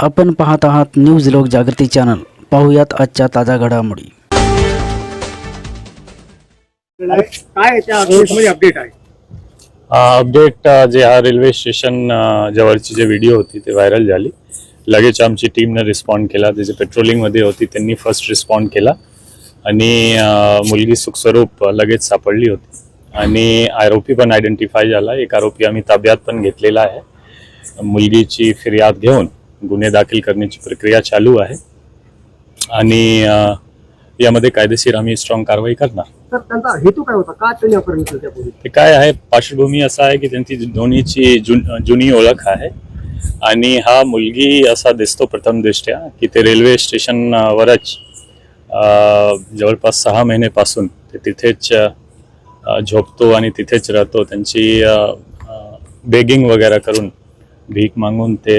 आपण पाहत आहात न्यूज लोक जागृती चॅनल. पाहुयात आजच्या ताज्या घडामोडी. काय त्या अपडेट आहे? अपडेट जे हा रेल्वे स्टेशन अ, जवळची जे व्हिडिओ होती ते व्हायरल झाली. लगेच आमची टीमनं रिस्पॉन्ड केला. त्याचे पेट्रोलिंगमध्ये होती त्यांनी फर्स्ट रिस्पॉन्ड केला. आणि अ, मुलगी सुखस्वरूप लगेच सापडली होती. आणि आरोपी पण आयडेंटिफाय झाला. एक आरोपी आम्ही ताब्यात पण घेतलेला आहे. मुलगीची फिर्याद घेऊन गुन्हे दाखल करण्याची प्रक्रिया चालू आहे. आणि यामध्ये कायदेशीर आम्ही स्ट्रॉंग कारवाई करणार. हेतू काय होता? का त्यांनी ते काय आहे? पार्श्वभूमी असा आहे की त्यांची दोन्हीची जुन जुनी ओळख आहे. आणि हा मुलगी असा दिसतो प्रथम दृष्ट्या की ते रेल्वे स्टेशनवरच जवळपास सहा महिन्यापासून ते तिथेच झोपतो आणि तिथेच राहतो. त्यांची बेगिंग वगैरे करून भीक मागून ते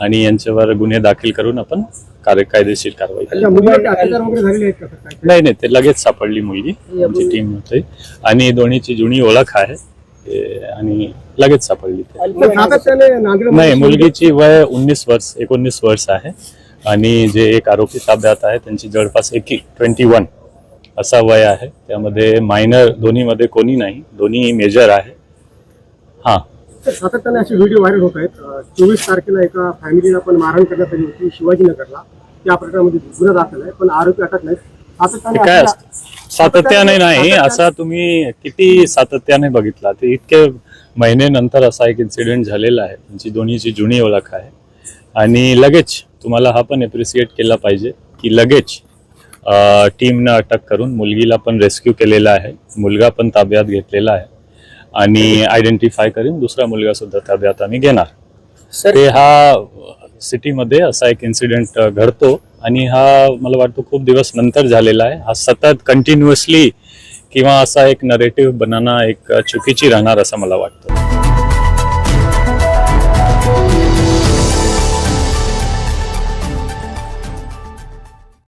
आणि यांच्यावर गुन्हे दाखल करून आपण कायदेशीर कारवाई नाही नाही ते लगेच सापडली मुलगी. आमची टीम होते. आणि दोन्हीची जुनी ओळख आहे. आणि लगेच सापडली नाही मुलगीची वय उन्नीस वर्ष एकोणीस वर्ष आहे. आणि जे एक आरोपी ताब्यात आहे त्यांची जवळपास एकी ट्वेंटी वन असा वय आहे. त्यामध्ये मायनर दोन्हीमध्ये कोणी नाही. दोन्ही मेजर आहे. हा. सातत्याने असे व्हिडिओ व्हायरल होत आहेत. चोवीस तारखेला एका फॅमिलीला पण मारहाण करण्यात आली होती शिवाजीनगरला. त्या प्रकरणामध्ये गुन्हा दाखल आहे पण आरोपी अटक नाही काय सातत्याने नाही असा तुम्ही किती सातत्याने बघितला? ते इतके महिन्यानंतर असा एक इन्सिडेंट झालेला आहे. त्यांची दोन्हीची जुनी ओळख आहे. आणि लगेच तुम्हाला हा पण एप्रिसिएट केला पाहिजे की लगेच टीमनं अटक करून मुलगीला पण रेस्क्यू केलेला आहे. मुलगा पण ताब्यात घेतलेला आहे. आणि आयडेंटिफाय करून दुसरा मुलगा सुद्धा ताब्यात आम्ही घेणार. ते हा सिटीमध्ये असा एक इन्सिडेंट घडतो आणि हा मला वाटतं खूप दिवस नंतर झालेला आहे. हा सतत कंटिन्युअसली किंवा असा एक नरेटिव्ह बनवणं एक चुकीची राहणार असं मला वाटतं.